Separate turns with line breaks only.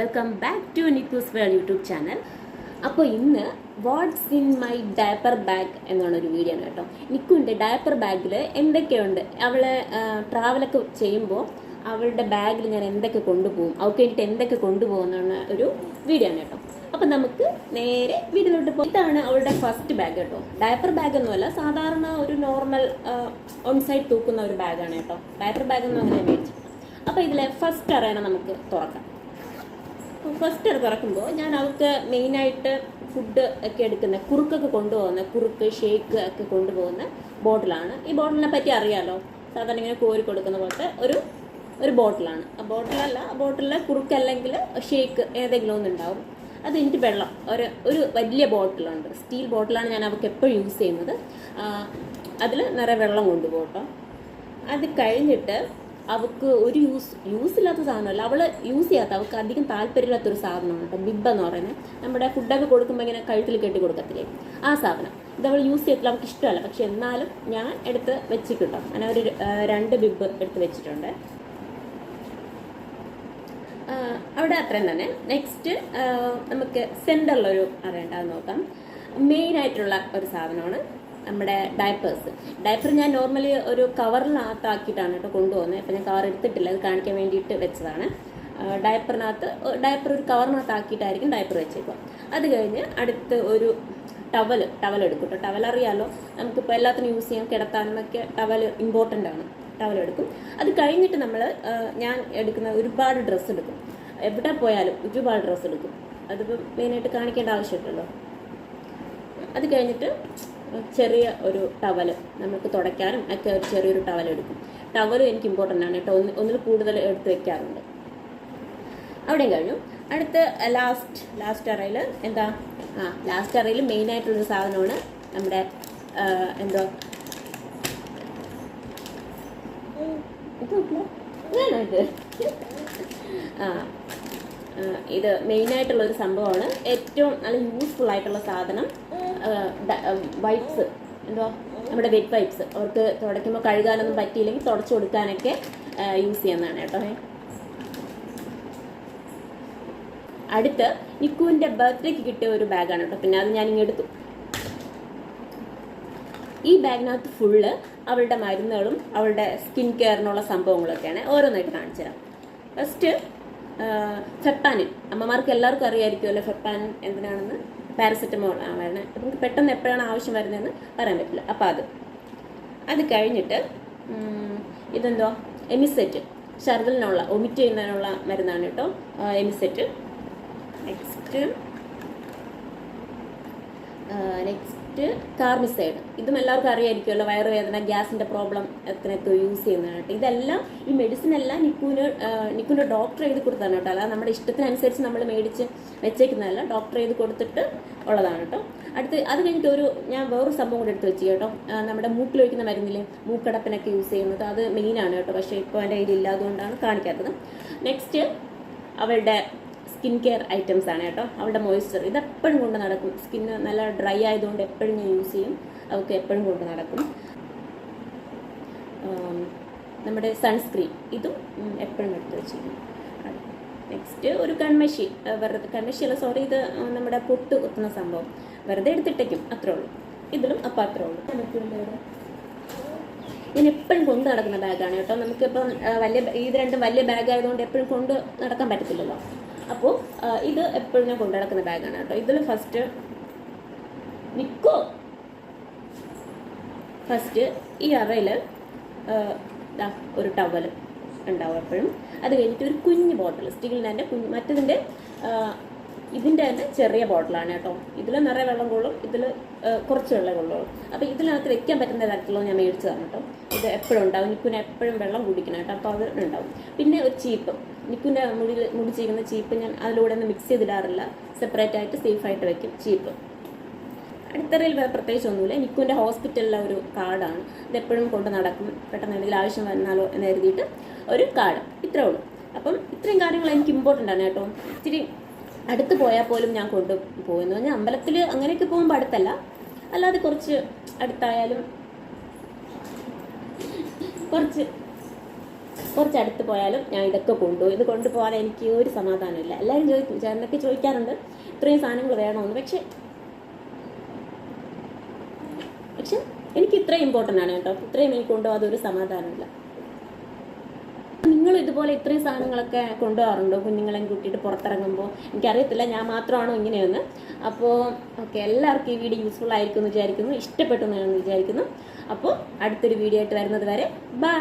Welcome back to Nikku's world YouTube channel അപ്പോൾ ഇന്ന് what's in my diaper bag എന്നുള്ളൊരു video ആണ് കേട്ടോ. നിക്കുവിന്റെ ഡയപ്പർ ബാഗിൽ എന്തൊക്കെയുണ്ട്? അവൾ ട്രാവലൊക്കെ ചെയ്യുമ്പോൾ അവളുടെ ബാഗിൽ ഞാൻ എന്തൊക്കെ കൊണ്ടുപോകും? അവൾക്ക് വേണ്ടിയിട്ട് എന്തൊക്കെ കൊണ്ടുപോകുന്ന ഒരു വീഡിയോ ആണ് കേട്ടോ. അപ്പം നമുക്ക് നേരെ വീട്ടിലോട്ട് പോകും. ഇതാണ് അവളുടെ ഫസ്റ്റ് ബാഗ് കേട്ടോ. ഡയപ്പർ ബാഗ് ഒന്നുമല്ല സാധാരണ ഒരു നോർമൽ ഓൺ സൈഡ് തൂക്കുന്ന ഒരു ബാഗാണ് കേട്ടോ. ഡയപ്പർ ബാഗ് ഒന്നും അങ്ങനെ മേടിച്ചു അപ്പോൾ ഇതിലെ ഫസ്റ്റ് അറിയണം നമുക്ക് തുറക്കാം. ഫസ്റ്റ് അത് പറക്കുമ്പോൾ ഞാൻ അവൾക്ക് മെയിനായിട്ട് ഫുഡ് ഒക്കെ എടുക്കുന്ന കുറുക്കൊക്കെ കൊണ്ടുപോകുന്ന കുറുക്ക് ഷേക്ക് ഒക്കെ കൊണ്ടുപോകുന്ന ബോട്ടിലാണ്. ഈ ബോട്ടിലിനെ പറ്റി അറിയാലോ? സാധാരണ ഇങ്ങനെ കോരി കൊടുക്കുന്ന പോലത്തെ ഒരു ഒരു ബോട്ടിലാണ്. ആ ബോട്ടിലല്ല ആ ബോട്ടിലിൽ കുറുക്ക് അല്ലെങ്കിൽ ഷേക്ക് ഏതെങ്കിലും ഒന്നുണ്ടാവും അത് എനിക്ക് വെള്ളം ഒരു ഒരു വലിയ ബോട്ടിലുണ്ട്. സ്റ്റീൽ ബോട്ടിലാണ് ഞാൻ അവൾക്ക് എപ്പോഴും യൂസ് ചെയ്യുന്നത്. അതിൽ നിറയെ വെള്ളം കൊണ്ടുപോകട്ടോ കേട്ടോ അത് കഴിഞ്ഞിട്ട് അവൾക്ക് ഒരു യൂസ് യൂസ് ഇല്ലാത്ത സാധനമല്ല. അവൾ യൂസ് ചെയ്യാത്ത അവൾക്ക് അധികം താല്പര്യമില്ലാത്തൊരു സാധനമാണ് കേട്ടോ. ബിബ് എന്ന് പറയുന്നത്. നമ്മുടെ ഫുഡൊക്കെ കൊടുക്കുമ്പോൾ ഇങ്ങനെ കഴുത്തിൽ കെട്ടി കൊടുക്കത്തില്ലേ? ആ സാധനം. ഇത് അവൾ യൂസ് ചെയ്യത്തില്ല അവൾക്ക് ഇഷ്ടമല്ല. പക്ഷെ എന്നാലും ഞാൻ എടുത്ത് വെച്ചിട്ടുണ്ടോ? അങ്ങനെ ഒരു രണ്ട് ബിബ് എടുത്ത് വെച്ചിട്ടുണ്ട്. അവിടെ അത്രയും തന്നെ. നെക്സ്റ്റ് നമുക്ക് സെന്ററിലൊരു അറിയണ്ടാന്ന് നോക്കാം. മെയിൻ ആയിട്ടുള്ള ഒരു സാധനമാണ്. നമ്മുടെ ഡയപ്പേഴ്സ് ഡയപ്പർ ഞാൻ നോർമലി ഒരു കവറിനകത്താക്കിയിട്ടാണ് കേട്ടോ കൊണ്ടുപോകുന്നത് ഇപ്പം ഞാൻ കവർ എടുത്തിട്ടില്ല. അത് കാണിക്കാൻ വേണ്ടിയിട്ട് വെച്ചതാണ്. ഡയപ്പറിനകത്ത് ഡയപ്പർ ഒരു കവറിനകത്താക്കിയിട്ടായിരിക്കും ഡയപ്പർ വെച്ചേക്കുക അത് കഴിഞ്ഞ് അടുത്ത് ഒരു ടവൽ ടവൽ എടുക്കും കേട്ടോ. ടവൽ അറിയാലോ? നമുക്കിപ്പോൾ എല്ലാത്തിനും യൂസ് ചെയ്യാം. കിടത്താനും ഒക്കെ ടവൽ ഇമ്പോർട്ടന്റ് ആണ്. ടവൽ എടുക്കും. അത് കഴിഞ്ഞിട്ട് നമ്മൾ ഞാൻ എടുക്കുന്ന ഒരുപാട് ഡ്രസ്സ് എടുക്കും. എവിടെ പോയാലും ഒരുപാട് ഡ്രസ്സ് എടുക്കും. അതിപ്പോൾ മെയിനായിട്ട് കാണിക്കേണ്ട ആവശ്യമുണ്ടല്ലോ അത് കഴിഞ്ഞിട്ട് ചെറിയ ഒരു ടവൽ നമുക്ക് തുടയ്ക്കാനും ഒക്കെ ഒരു ചെറിയൊരു ടവൽ എടുക്കും ടവൽ എനിക്ക് ഇമ്പോർട്ടന്റ് ആണ് കേട്ടോ. ഒന്ന് ഒന്നിൽ കൂടുതൽ എടുത്ത് വെക്കാറുണ്ട്. അവിടെയും കഴിഞ്ഞു. അടുത്ത ലാസ്റ്റ് ലാസ്റ്റ് അറയിൽ എന്താ? ആ ലാസ്റ്റ് അറയിൽ മെയിൻ ആയിട്ടുള്ളൊരു സാധനമാണ് നമ്മുടെ എന്തോ. ആ ഇത് മെയിനായിട്ടുള്ള ഒരു സംഭവമാണ്. ഏറ്റവും നല്ല യൂസ്ഫുൾ ആയിട്ടുള്ള സാധനം വൈപ്സ് എന്തോ നമ്മുടെ വെറ്റ് വൈപ്സ് അവർക്ക് തുടയ്ക്കുമ്പോൾ കഴുകാനൊന്നും പറ്റിയില്ലെങ്കിൽ തുടച്ചു കൊടുക്കാനൊക്കെ യൂസ് ചെയ്യുന്നതാണ് കേട്ടോ. അടുത്ത് നിക്കുവിന്റെ ബർത്ത്ഡേക്ക് കിട്ടിയ ഒരു ബാഗാണ് കേട്ടോ. പിന്നെ അത് ഞാൻ ഇങ്ങനെ എടുത്തു. ഈ ബാഗിനകത്ത് ഫുള്ള് അവളുടെ മരുന്നുകളും അവളുടെ സ്കിൻ കെയറിനുള്ള സംഭവങ്ങളൊക്കെയാണ് ഓരോന്നായിട്ട് കാണിച്ചു തരാം. ഫസ്റ്റ് ഫെപ്പാനിൻ അമ്മമാർക്ക് എല്ലാവർക്കും അറിയായിരിക്കുമല്ലോ ഫെപ്പാനിൻ എന്തിനാണെന്ന്? പാരസെറ്റമോൾ ആണ് വരുന്നത് നമുക്ക് പെട്ടെന്ന് എപ്പോഴാണ് ആവശ്യം വരുന്നതെന്ന് പറയാൻ പറ്റില്ല. അപ്പം അത്. അത് കഴിഞ്ഞിട്ട് ഇതെന്തോ? എമിസെറ്റ്. ഷർദലിനുള്ള ഒമിറ്റ് ചെയ്യുന്നതിനുള്ള മരുന്നാണ് കേട്ടോ. എമിസെറ്റ്. Next next Carmicide. ഇതും എല്ലാവർക്കും അറിയായിരിക്കുമല്ലോ വയറുവേദന ഗ്യാസിന്റെ പ്രോബ്ലം എത്രയൊക്കെ യൂസ് ചെയ്യുന്നതാണ് ഇതെല്ലാം ഈ മെഡിസിൻ എല്ലാം നിക്കുവിന് നിക്കുവിന്റെ ഡോക്ടർ എഴുതി കൊടുത്താണ് കേട്ടോ. അല്ലാതെ നമ്മുടെ ഇഷ്ടത്തിനനുസരിച്ച് നമ്മൾ മേടിച്ച് വെച്ചേക്കുന്നതല്ല ഡോക്ടർ എഴുതി കൊടുത്തിട്ട് ഉള്ളതാണ് കേട്ടോ. അടുത്ത് അത് കഴിഞ്ഞിട്ട് ഒരു ഞാൻ വേറൊരു സംഭവം കൂടെ എടുത്ത് വെച്ച് കേട്ടോ. നമ്മുടെ മൂക്കിലൊഴിക്കുന്ന മരുന്നില്ലേ മൂക്കടപ്പിനൊക്കെ യൂസ് ചെയ്യുന്നത് അത് മെയിനാണ് കേട്ടോ. പക്ഷേ ഇപ്പോൾ എന്റെ കയ്യിൽ ഇല്ലാതുകൊണ്ടാണ് കാണിക്കാത്തത്. നെക്സ്റ്റ് അവളുടെ സ്കിൻ കെയർ ഐറ്റംസ് ആണ് കേട്ടോ. അവളുടെ മോയ്സ്ചർ ഇത് എപ്പോഴും കൊണ്ട് നടക്കും. സ്കിന്ന് നല്ല ഡ്രൈ ആയതുകൊണ്ട് എപ്പോഴും ഞാൻ യൂസ് ചെയ്യും. അവൾക്ക് എപ്പോഴും കൊണ്ട് നടക്കും. നമ്മുടെ സൺസ്ക്രീൻ ഇതും എപ്പോഴും എടുത്ത് വെച്ചിരിക്കും. നെക്സ്റ്റ് ഒരു കൺമഷി വെറുതെ കൺമഷി അല്ല സോറി ഇത് നമ്മുടെ പൊട്ട് കുത്തുന്ന സംഭവം. വെറുതെ എടുത്തിട്ടേക്കും അത്രേ ഉള്ളൂ. ഇതിലും അപ്പം അത്രേ ഉള്ളൂ. ഞാൻ എപ്പോഴും കൊണ്ട് നടക്കുന്ന ബാഗാണ് കേട്ടോ. നമുക്കിപ്പം വലിയ ഇത് രണ്ടും വലിയ ബാഗ് ആയതുകൊണ്ട് എപ്പോഴും കൊണ്ട് നടക്കാൻ പറ്റത്തില്ലല്ലോ. അപ്പോൾ ഇത് എപ്പോഴും ഞാൻ കൊണ്ട് നടക്കുന്ന ബാഗാണ് കേട്ടോ. ഇതിൽ ഫസ്റ്റ് നിൽക്കോ ഫസ്റ്റ് ഈ അറയിൽ ഒരു ടവൽ ഉണ്ടാവും എപ്പോഴും. അത് കഴിഞ്ഞിട്ട് ഒരു കുഞ്ഞ് ബോട്ടിൽ സ്റ്റീലിന്റെ തന്നെ കുഞ്ഞ് മറ്റതിന്റെ ഇതിന്റെ തന്നെ ചെറിയ ബോട്ടിലാണ് കേട്ടോ. ഇതിൽ നിറയെ വെള്ളം കൊള്ളും ഇതിൽ കുറച്ച് വെള്ളം കൊള്ളുള്ളൂ. അപ്പോൾ ഇതിനകത്ത് വെക്കാൻ പറ്റുന്ന തരത്തിലുള്ള ഞാൻ മേടിച്ചതാണ് കേട്ടോ. ഇത് എപ്പോഴും ഉണ്ടാവും. നിക്കുന് എപ്പോഴും വെള്ളം കുടിക്കണം കേട്ടോ. അപ്പോൾ അത് ഉണ്ടാവും. പിന്നെ ഒരു ചീപ്പ്. നിക്കുന്റെ മുടി മുടി ചെയ്യുന്ന ചീപ്പ് ഞാൻ അതിലൂടെ ഒന്നും മിക്സ് ചെയ്തിടാറില്ല. സെപ്പറേറ്റ് ആയിട്ട് സേഫ് ആയിട്ട് വെക്കും ചീപ്പ്. അടുത്തറയിൽ വേറെ പ്രത്യേകിച്ച് ഒന്നുമില്ല. നിക്കുവിന്റെ ഹോസ്പിറ്റലിലെ ഒരു കാർഡാണ് ഇത് എപ്പോഴും കൊണ്ട് നടക്കും. പെട്ടെന്ന് എന്തെങ്കിലും ആവശ്യം വന്നാലോ എന്ന് കരുതിയിട്ട് ഒരു കാർഡ് ഇത്രേ ഉള്ളൂ. അപ്പം ഇത്രയും കാര്യങ്ങൾ എനിക്ക് ഇമ്പോർട്ടന്റ് ആണ് കേട്ടോ. ഇച്ചിരി അടുത്ത് പോയാൽ പോലും ഞാൻ കൊണ്ട് പോകുന്നു. അമ്പലത്തിൽ അങ്ങനെയൊക്കെ പോകുമ്പോൾ അടുത്തല്ല. അല്ലാതെ കുറച്ച് അടുത്തായാലും കുറച്ച് കുറച്ച് അടുത്ത് പോയാലും ഞാൻ ഇതൊക്കെ കൊണ്ടുപോകും. ഇത് കൊണ്ടുപോകാൻ എനിക്ക് ഒരു സമാധാനമില്ല എല്ലാവരും ചോദിക്കും ചേട്ടനൊക്കെ ചോദിക്കാറുണ്ട് ഇത്രയും സാധനങ്ങൾ വേണമെന്ന് പക്ഷെ പക്ഷെ എനിക്ക് ഇത്രയും ഇമ്പോർട്ടന്റ് ആണ് കേട്ടോ. ഇത്രയും എനിക്ക് കൊണ്ടുപോകാതെ ഒരു സമാധാനമില്ല നിങ്ങൾ ഇതുപോലെ ഇത്രയും സാധനങ്ങളൊക്കെ കൊണ്ടുപോകാറുണ്ടോ? കുഞ്ഞുങ്ങളെയും കൂട്ടിയിട്ട് പുറത്തിറങ്ങുമ്പോൾ? എനിക്കറിയത്തില്ല ഞാൻ മാത്രമാണോ ഇങ്ങനെയെന്ന്. അപ്പോൾ ഓക്കെ എല്ലാവർക്കും ഈ വീഡിയോ യൂസ്ഫുൾ ആയിരിക്കും എന്ന് വിചാരിക്കുന്നു. ഇഷ്ടപ്പെട്ടു എന്ന് വിചാരിക്കുന്നു. അപ്പോൾ അടുത്തൊരു വീഡിയോ ആയിട്ട് വരുന്നത് വരെ ബൈ